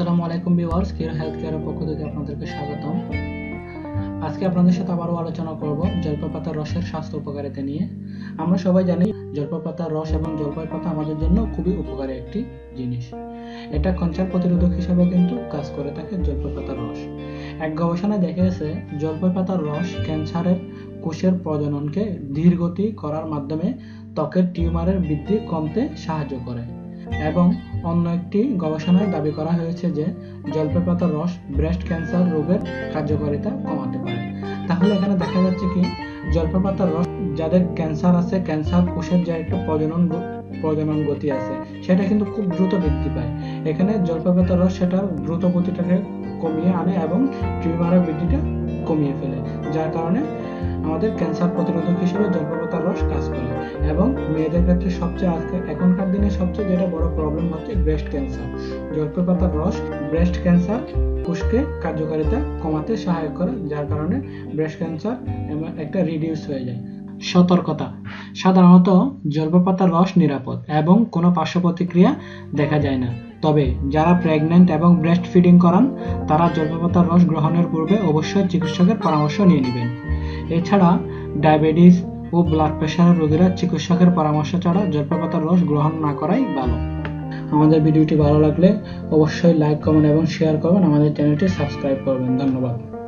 আসসালামু আলাইকুম viewers, কিরো health কেয়ারের পক্ষ থেকে আপনাদেরকে স্বাগতম। আজকে আপনাদের সাথে আবারও আলোচনা করব জলপাই পাতার রসের স্বাস্থ্য উপকারিতা নিয়ে। আমরা সবাই জানি জলপাই পাতার রস এবং জলপাই পাতা আমাদের জন্য খুবই উপকারী একটি জিনিস। এটা ক্যান্সার প্রতিরোধক হিসাবে কিন্তু কাজ করে থাকে জলপাই পাতার রস। এক গবেষণায় দেখা গেছে জলপাই পাতার রস ক্যান্সারের কোষের প্রজননকে ধীরগতি করার মাধ্যমে ত্বকের টিউমারের বৃদ্ধি কমতে সাহায্য করে। এবং অন্য একটি গবেষণায় দাবি করা হয়েছে যে জলপাই রস ব্রেস্ট ক্যান্সার রোগের কার্যকারিতা কমাতে পারে। তাহলে এখানে দেখা যাচ্ছে কি জলপাই রস যাদের ক্যান্সার আছে, ক্যান্সার কোষের যে একটা প্রজনন প্রজনন গতি আছে, সেটা কিন্তু খুব দ্রুত বৃদ্ধি পায়। এখানে জলপাই রস সেটার দ্রুত গতিটাকে কমিয়ে আনে এবং টিউমারের বৃদ্ধিটা কমিয়ে ফেলে, যার কারণে আমাদের ক্যান্সার প্রতিরোধক হিসেবে জলপাই পাতার রস কাজ করে এবং মেয়েদের ক্ষেত্রে সবচেয়ে আজকে এখনকার দিনে সবচেয়ে যেটা বড় প্রবলেম হচ্ছে ব্রেস্ট ক্যান্সার জলপাই পাতার রস ব্রেস্ট ক্যান্সার কোষকে কার্যকারিতা কমাতে সহায়ক করে, যার কারণে ব্রেস্ট ক্যান্সার একটা রিডিউস হয়ে যায়। সতর্কতা। সাধারণত জলপাই পাতার রস নিরাপদ এবং কোনো পার্শ্ব প্রতিক্রিয়া দেখা যায় না। তবে যারা প্রেগন্যান্ট এবং ব্রেস্ট ফিডিং করান, তারা জলপাই পাতার রস গ্রহণের পূর্বে অবশ্যই চিকিৎসকের পরামর্শ নিয়ে নেবেন। এছাড়া ডায়াবেটিস ও ব্লাড প্রেশারের রোগীরা চিকিৎসকের পরামর্শ ছাড়া জলপাই রস গ্রহণ না করাই ভালো। আমাদের ভিডিওটি ভালো লাগলে অবশ্যই লাইক কমেন্ট এবং শেয়ার করবেন। আমাদের চ্যানেলটি সাবস্ক্রাইব করবেন। ধন্যবাদ।